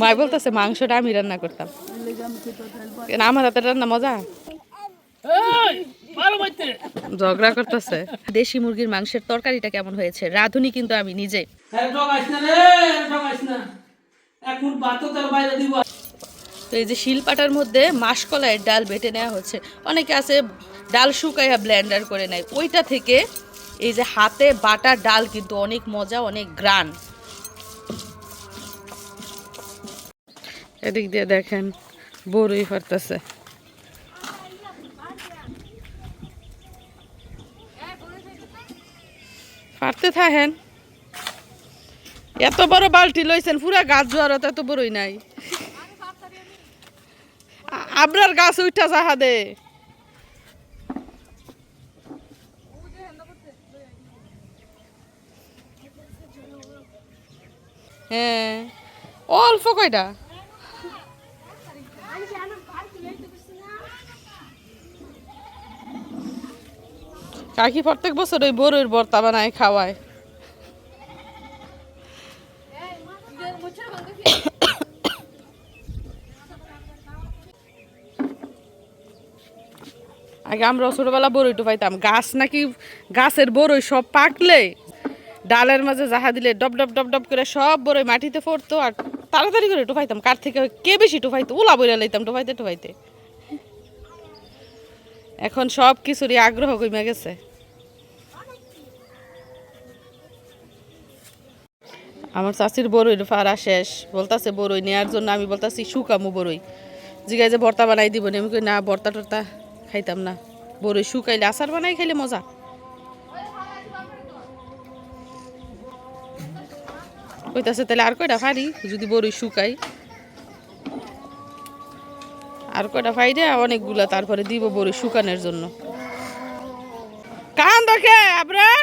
মাই বলতেছে মাংসটা আমি রান্না করতাম। কেন আমার হাতে রান্না মজা? ঝগড়া করতেছে। দেশি মুরগির মাংসের তরকারিটা কেমন হয়েছে? রাঁধুনি কিন্তু আমি নিজে। তো এই যে শিলপাটার মধ্যে মাসকলাইয়ের ডাল বেটে নেওয়া হচ্ছে। অনেকে আছে ডাল শুকাইয়া ব্লেন্ডার করে নেয়। ওইটা থেকে এই যে হাতে বাটা ডাল কিন্তু অনেক মজা অনেক গ্রান এদিক দিয়ে দেখেন, বড়ই ফারতেছে ফারতে থাকেন। এত বড় বালতি লইছেন, পুরা গাছ জোয়ারত, এত বড়ই নাই। আ- আপনার গাছ উঠা যাহা দে। হ্যাঁ অল্প কয়টা? কাকি প্রত্যেক বছর ওই বড়ইর বর্তা বানায়, খাওয়ায়। আগে আমরা ছোটবেলা বড়ইটু পাইতাম। গাছ নাকি গাছের বড়ই সব পাকলে ডালের মাঝে জাহা দিলে ডব ডব ডব ডব করে সব বড়ই মাটিতে পড়তো আর তাড়াতাড়ি করে টুফাইতাম কার থেকে কে বেশি টুফাইতো ওলা বইরা লইতাম টুফাইতে টুফাইতে এখন সব কিছুরই আগ্রহ কমে গেছে। আমার চাষির বড়ই ফারা শেষ। বলতাছে বড়ই নেওয়ার জন্য আমি বলতাছি শুকামু বড়ই জিগায় যে ভর্তা বানাই দিব না, আমি কই না, ভর্তা টর্তা খাইতাম না। বড়ই শুকাইলে আচার বানাই খাইলে মজা। কইতাছে তাহলে আর কয়টা ফারি যদি বড়ই শুকাই। আর কয়টা ফাইরে? অনেকগুলা তারপরে দিব বড়ই শুকানোর জন্য। কান দেখে আপনার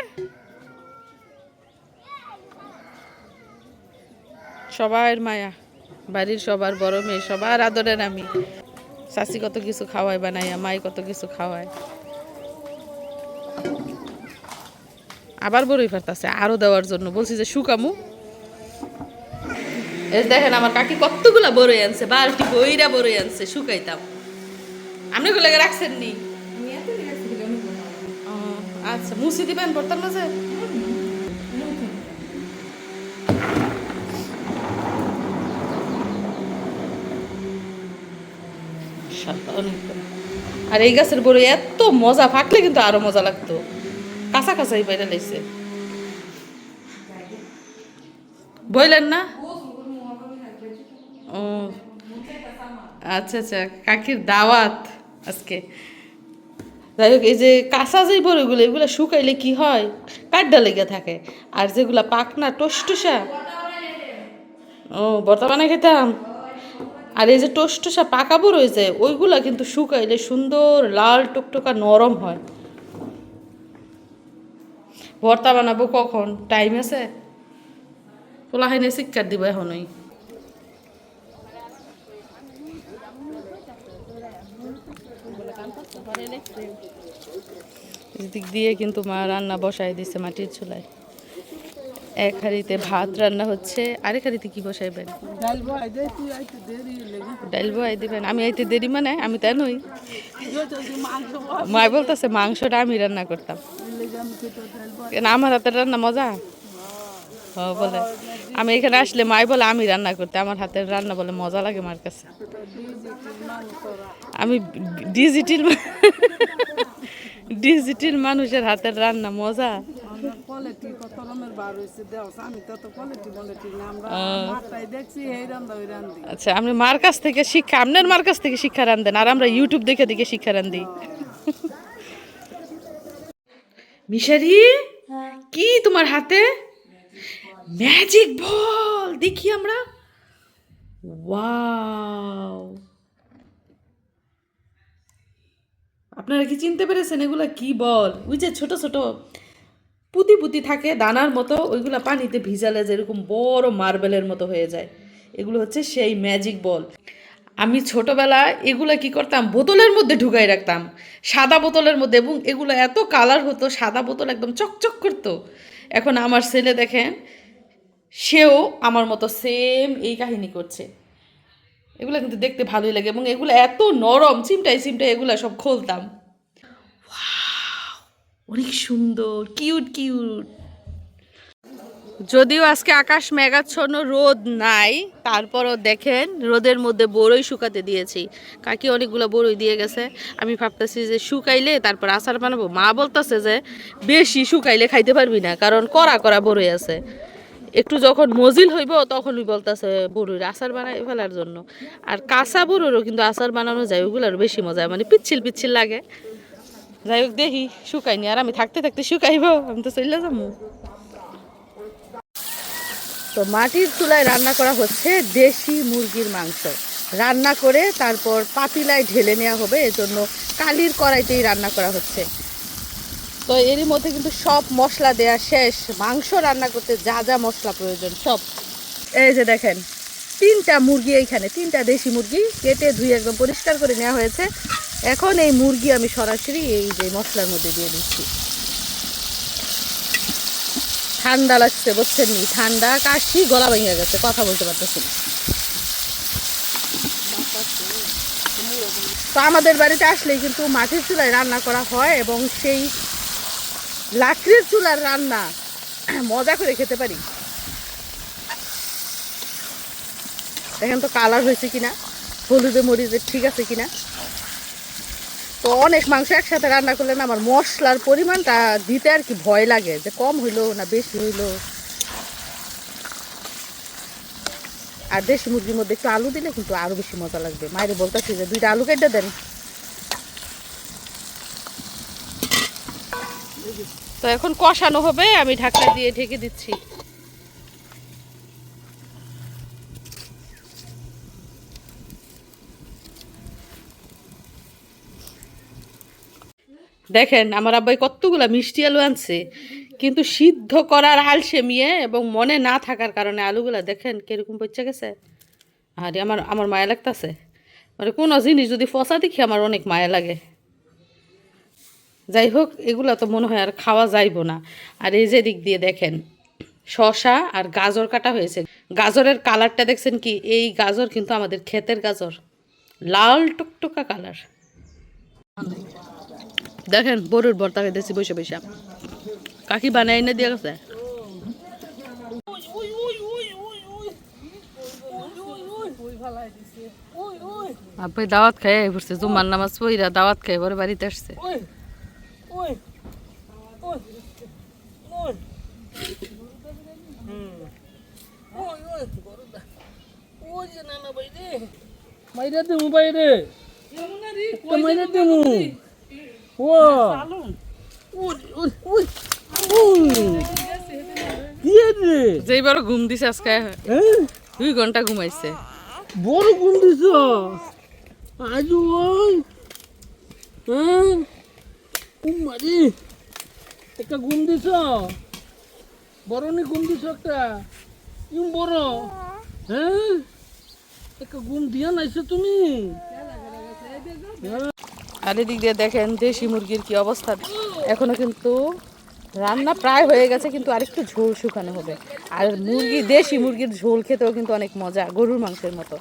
সবার মায়া, বাড়ির সবার বড় মেয়ে, সবার আদরের আমি। শাশি কত কিছু খাওয়ায়, বানাইয়া মাই কত কিছু খাওয়ায়। আবার বড়ই ফারতাছে আরও দেওয়ার জন্য। বলছি যে শুকামু দেখেন আমার কাকি কতগুলা বড়ই আনছে, বালতি বইরা বড়ই আনছে, শুকাইতাম। আপনি গুলো রাখছেন নি আচ্ছা মুসি দিবেন বর্তার মাঝে? আর এই গাছের বড় এত মজা ফাকলে কিন্তু আরও মজা লাগতো। কাঁচা কাঁচাই বাইরে লাইছে। বললেন না? ও আচ্ছা আচ্ছা কাকির দাওয়াত আজকে। যাই হোক, এই যে কাঁচা যে বড়গুলো, এগুলো শুকাইলে কি হয়? কাড্ডা লেগে থাকে। আর যেগুলা পাকনা টসটসা। ও, বর্তমানে খেতাম? আর এই যে টসটসা পাকা রয়েছে, ওইগুলা কিন্তু শুকাইলে সুন্দর লাল টকটকা নরম হয়। ভর্তা বানাবো কখন? টাইম আছে? পোলা হাইনে শিক্ষার দিব এখনই। দিক দিয়ে কিন্তু মা রান্না বসাই দিছে মাটির চুলায়। এক হাঁড়িতে ভাত রান্না হচ্ছে আরেক হাঁড়িতে কি বসাইবেন? ডাল ডাইল বসাই দিবেন আমি আইতে দেরি মানে আমি তাই নই। মাই বলতেছে মাংসটা আমি রান্না করতাম। কেন আমার হাতের রান্না মজা? ও বলে। আমি এখানে আসলে মাই বলে আমি রান্না করতে আমার হাতের রান্না বলে মজা লাগে মার কাছে। আমি ডিজিটাল ডিজিটাল মানুষের হাতের রান্না মজা। আমরা কোয়ালিটি কত রকমের বার হয়েছে? দেও আমি তো তো কোয়ালিটি কোয়ালিটি না। আমরা মাথায় দেখছি এই রান্দা ওই রান্ধি আচ্ছা আপনি মার কাছ থেকে শিক্ষা আপনার মার কাছ থেকে শিক্ষা রান দেন আর আমরা ইউটিউব দেখে দেখে শিক্ষা রান দিই মিশারি কি তোমার হাতে? ম্যাজিক বল দেখি আমরা। ওয়াও আপনারা কি চিনতে পেরেছেন এগুলা কি বল? ওই যে ছোট ছোট পুঁতি পুঁতি থাকে, দানার মতো, ওইগুলো পানিতে ভিজালে যেরকম বড় মার্বেলের মতো হয়ে যায়। এগুলো হচ্ছে সেই ম্যাজিক বল আমি ছোটবেলা এগুলো কি করতাম? বোতলের মধ্যে ঢুকাই রাখতাম। সাদা বোতলের মধ্যে এবং এগুলো এত কালার হতো, সাদা বোতল একদম চকচক করতো। এখন আমার ছেলে দেখেন, সেও আমার মতো সেম এই কাহিনী করছে। এগুলো কিন্তু দেখতে ভালোই লাগে এবং এগুলো এত নরম চিমটাই চিমটাই এগুলো সব খুলতাম। অনেক সুন্দর কিউট কিউট যদিও আজকে আকাশ মেঘাচ্ছন্ন রোদ নাই, তারপরও দেখেন রোদের মধ্যে বড়ই শুকাতে দিয়েছি। কাকি অনেকগুলো বড়ই দিয়ে গেছে। আমি ভাবতেছি যে শুকাইলে তারপর আচার বানাবো। মা বলতেছে যে বেশি শুকাইলে খাইতে পারবি না, কারণ কড়া কড়া বড়ই আছে। একটু যখন মজিল হইব, তখনই বলতেছে বড়ির আচার বানাই ফেলার জন্য। আর কাঁচা বড়িরও কিন্তু আচার বানানো যায় ওগুলোর বেশি মজা মানে পিচ্ছিল পিচ্ছিল লাগে। যাই হোক, দেখি শুকাইনি আর আমি থাকতে থাকতে শুকাইব, আমি তো চলে যাব। তো মাটির চুলায় রান্না করা হচ্ছে দেশি মুরগির মাংস। রান্না করে তারপর পাতিলায় ঢেলে নেওয়া হবে, এজন্য কালির কড়াইতেই রান্না করা হচ্ছে। তো এরই মধ্যে কিন্তু সব মশলা দেয়া শেষ। মাংস রান্না করতে যা যা মশলা প্রয়োজন, সব। এই যে দেখেন, তিনটা মুরগি এইখানে, তিনটা দেশি মুরগি কেটে ধুয়ে একদম পরিষ্কার করে নেওয়া হয়েছে। এখন এই মুরগি আমি সরাসরি এই যে মশলার মধ্যে দিয়ে দিচ্ছি। ঠান্ডা লাগছে, বুঝছেন নি? ঠান্ডা, কাশি, গলা ভেঙে গেছে, কথা বলতে পারতেছি না। তো আমাদের বাড়িতে আসলেই কিন্তু মাটির চুলায় রান্না করা হয় এবং সেই লাকড়ির চুলার রান্না মজা করে খেতে পারি। দেখেন তো কালার হয়েছে কিনা? হলুদে মরিচে ঠিক আছে কিনা? তো অনেক মাংস একসাথে রান্না করলে না আমার মশলার পরিমাণটা দিতে আর কি ভয় লাগে, যে কম হইল না বেশি হইল। আর দেশি মুরগির মধ্যে একটু আলু দিলে কিন্তু আরও বেশি মজা লাগবে। মায়ের বলতেছি যে দুইটা আলু কেটে দেন। তো এখন কষানো হবে, আমি ঢাকনা দিয়ে ঢেকে দিচ্ছি। দেখেন, আমার আব্বাই কতগুলা মিষ্টি আলু আনছে, কিন্তু সিদ্ধ করার আলসেমিয়ে এবং মনে না থাকার কারণে আলুগুলা দেখেন কীরকম পচে গেছে। আরে, আমার আমার মায়া লাগতেছে। মানে কোনো জিনিস যদি ফসা দেখি আমার অনেক মায়া লাগে। যাই হোক, এগুলা তো মনে হয় আর খাওয়া যাইব না। আর এই যে দিক দিয়ে দেখেন শশা আর গাজর কাটা হয়েছে। গাজরের কালারটা দেখছেন কি? এই গাজর কিন্তু আমাদের ক্ষেতের গাজর। লাল টুকটুকা কালার। দেখেন বড়ুর ভর্তা খাইতেছি বসে বসে। কাকি বানাই না দিয়ে গেছে? দাওয়াত খাই ঘুরছে জুমার নামাজ পইরা দাওয়াত খাই পরে বাড়িতে আসছে। মাইরা দেবো বাইরে। মাইরা দেবো ও যেইবার ঘুম দিছে আজকে হ্যাঁ দুই ঘণ্টা ঘুমাইছে বড় কোন দিছ আজ ওই হ্যাঁ উমারি একটা ঘুম দিছ বড় নি ঘুম দিছ একটা ইম বড় হ্যাঁ একটা ঘুম দিয়া নাইছো তুমি আর এদিক দিয়ে দেখেন দেশি মুরগির কি অবস্থা। এখনও কিন্তু রান্না প্রায় হয়ে গেছে, কিন্তু আরেকটু ঝোল শুকানো হবে। আর মুরগি, দেশি মুরগির ঝোল খেতেও কিন্তু অনেক মজা, গরুর মাংসের মতো।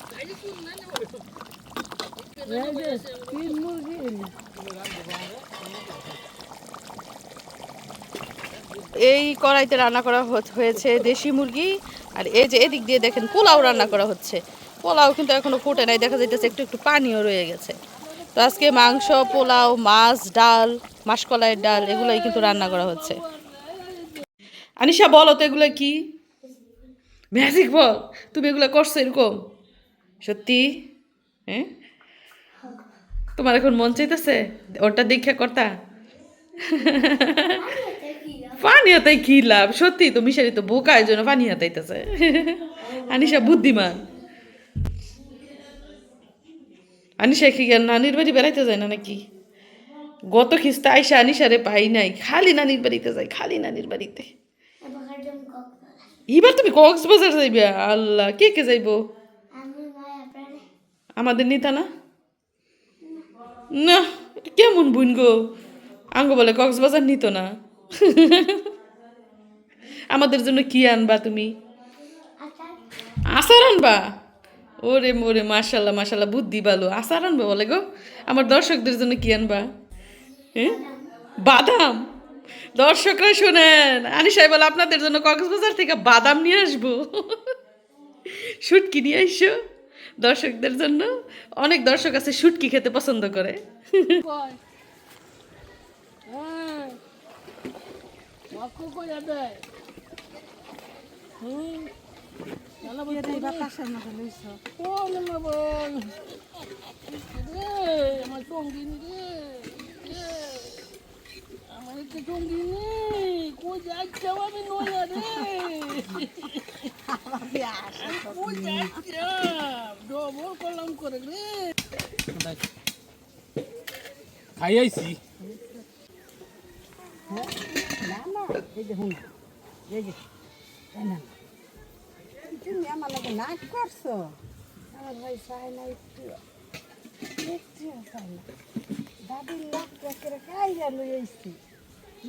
এই কড়াইতে রান্না করা হয়েছে দেশি মুরগি, আর এই যে এদিক দিয়ে দেখেন পোলাও রান্না করা হচ্ছে। পোলাও কিন্তু এখনও ফুটে নাই, দেখা যাইতেছে একটু একটু পানিও রয়ে গেছে। তো আজকে মাংস, পোলাও, মাছ, ডাল মাসকলাইয়ের ডাল, এগুলোই কিন্তু রান্না করা হচ্ছে। আনিশা, বলো তো এগুলো কি? ম্যাজিক বল তুমি এগুলো করছ এরকম? সত্যি? হ্যাঁ তোমার এখন মন চাইতেছে? ওটা দীক্ষা কর্তা? পানি হাতাই কি লাভ? সত্যি তো মিশারি তো বোকা এই জন্য পানি হাতাইতেছে আনিশা, বুদ্ধিমান। আনিশা কি নানির বাড়ি বেড়াইতে যায় না নাকি? গত খিস্তা আইসা আনিশারে পাই নাই। খালি নানির বাড়িতে যাই খালি নানির বাড়িতে। এবার তুমি কক্সবাজার যাইবে? আল্লাহ, কে কে যাইবো? আমাদের নিতা না? না কেমন বুন গো? আঙ্গ বলে কক্সবাজার নিত না। আমাদের জন্য কি আনবা তুমি? আচার আনবা? ওরে মোরে মাশাল্লাহ মাশাল্লাহ বুদ্ধি ভালো। আচার আনব বলে গো? আমার দর্শকদের জন্য কি আনবা? হ্যাঁ বাদাম? দর্শকরা শোনেন আনি সাহেব বলে আপনাদের জন্য কক্সবাজার থেকে বাদাম নিয়ে আসব। শুটকি নিয়ে আইসো দর্শকদের জন্য। অনেক দর্শক আছে শুটকি খেতে পছন্দ করে। হুম। আমার সঙ্গিন রে আমার একটা যাচ্ছে আমি নয়া রে কই যাচ্ছে কলম করে না তুমি আমার লাগে নাক করছ? আমার ভাই চাই না একটু একটু চাই না। দাদির লাখ করে খাইয়া লই আইছি।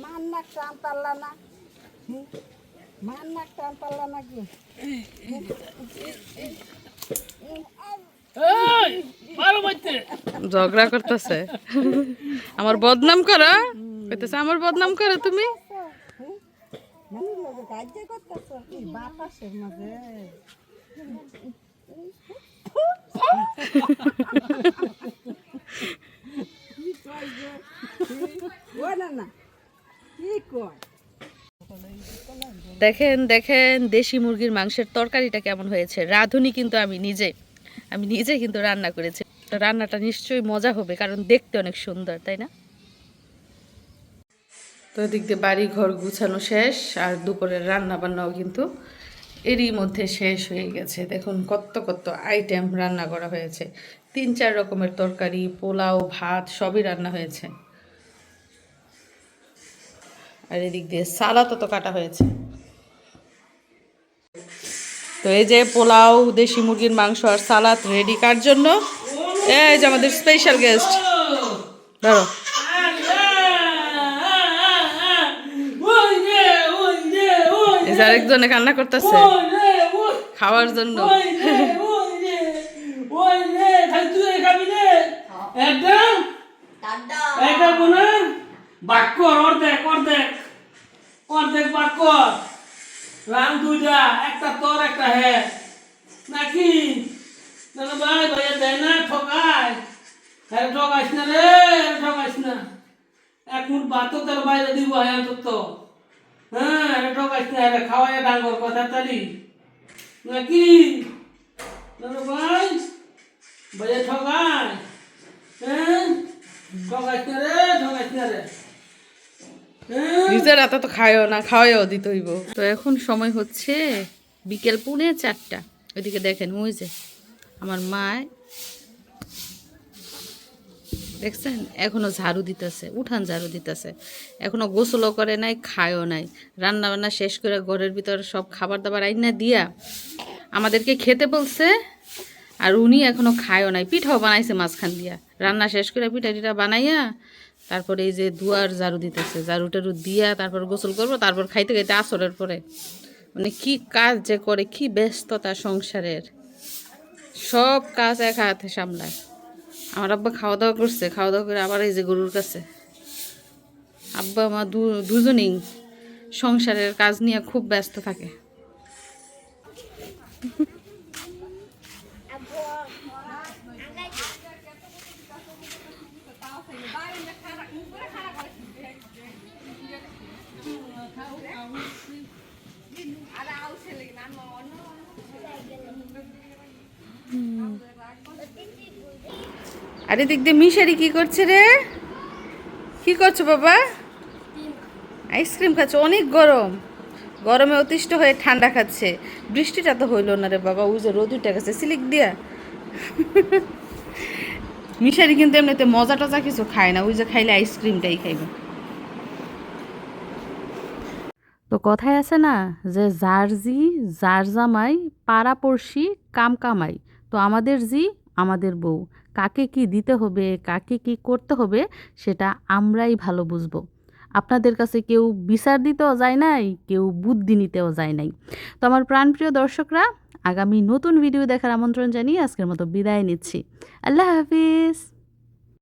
মান নাক টান পারলা না। হুম? মান নাক টান পারলা নাকি এই ভালো ঝগড়া করতেছে। আমার বদনাম করো। কইতেছে আমার বদনাম করো তুমি? কাজ করতেছ? কি বাতাসের মাঝে। কি কয় যে? না না। কি কয়? দেখেন দেখেন দেশি মুরগির মাংসের তরকারিটা কেমন হয়েছে। রাঁধুনি কিন্তু আমি নিজে আমি নিজে কিন্তু রান্না করেছি। তো রান্নাটা নিশ্চয়ই মজা হবে কারণ দেখতে অনেক সুন্দর তাই না? তো এদিক দিয়ে বাড়ি ঘর গুছানো শেষ, আর দুপুরের রান্না বান্নাও কিন্তু এরই মধ্যে শেষ হয়ে গেছে। দেখুন কত কত আইটেম রান্না করা হয়েছে। তিন চার রকমের তরকারি, পোলাও, ভাত সবই রান্না হয়েছে। আর এদিক দিয়ে সালাদও তো কাটা হয়েছে। তো এই যে পোলাও, দেশি মুরগির মাংস আর সালাদ রেডি কার জন্য? এই যে আমাদের স্পেশাল গেস্ট ধরো ওই রে ওই রে ওই এই যে আরেকজনে কান্না করতেছে। রে খাওয়ার জন্য। ওই রে ওই রে ওই রে খালি তুই খাবি রে? একদম? একটা বোনা বাক্য অর্ধেক অর্ধেক। অর্ধেক বাক্য রাম দুইটা একটা তোর একটা হে। নাকি? ভাই ভাইয়া দেয় না ঠকায়। হ্যাঁ ঠকাইস না রে ঠকাইস না। এক মুঠ ভাতও তোর বাইরে দিব হ্যাঁ অন্তত। হ্যাঁ খাওয়াই ডাঙ্গর কথা তালি। নাকি ভাই ঠকায় হ্যাঁ রে রে। হ্যাঁ। নিজের রাতে তো খায়ও না, খাওয়াইও দিতে হইব। তো এখন সময় হচ্ছে বিকেল পুনে চারটা। ওইদিকে দেখেন যে আমার মা দেখছেন? এখনও ঝাড়ু দিতেছে, উঠান ঝাড়ু দিতেছে। এখনও গোসলও করে নাই, খায়ও নাই। রান্না বান্না শেষ করে ঘরের ভিতর সব খাবার দাবার আইনা দিয়া আমাদেরকে খেতে বলছে, আর উনি এখনও খায়ও নাই। পিঠাও বানাইছে মাঝখান দিয়া। রান্না শেষ করে পিঠা টিঠা বানাইয়া তারপরে এই যে দুয়ার ঝাড়ু দিতেছে। ঝাড়ু টাড়ু দিয়া তারপর গোসল করব, তারপর খাইতে খাইতে আসরের পরে। মানে কি কাজ যে করে, কি ব্যস্ততা সংসারের। সব কাজ এক হাতে সামলায়। আমার আব্বা খাওয়া দাওয়া করছে খাওয়া দাওয়া করে আবার এই যে গরুর কাছে। আব্বা, মা দুজনেই সংসারের কাজ নিয়ে খুব ব্যস্ত থাকে। আরে দিক দিয়ে মিশারি কি করছে রে? কি করছ বাবা? আইসক্রিম খাচ্ছে, অনেক গরম। গরমে অতিষ্ঠ হয়ে ঠান্ডা খাচ্ছে। বৃষ্টিটা তো হইল না রে বাবা, ওই যে রোদ গেছে, সিলিক দিয়া। মিশারি কিন্তু এমনিতে মজা টজা কিছু খায় না, ওই যে খাইলে আইসক্রিমটাই খাইবে। তো কথায় আছে না যে যার জি যার জামাই, পাড়াপড়শি, কাম কামাই। তো আমাদের জি, আমাদের বউ। কাকে কি দিতে হবে, কাকে কি করতে হবে, সেটা আমরাই ভালো বুঝব। আপনাদের কাছে কেউ বিচার দিতেও যায় নাই, কেউ বুদ্ধি নিতেও যায় নাই। তো আমার প্রাণপ্রিয় দর্শকরা, আগামী নতুন ভিডিও দেখার আমন্ত্রণ জানিয়ে আজকের মতো বিদায় নিচ্ছি। আল্লাহ হাফিজ!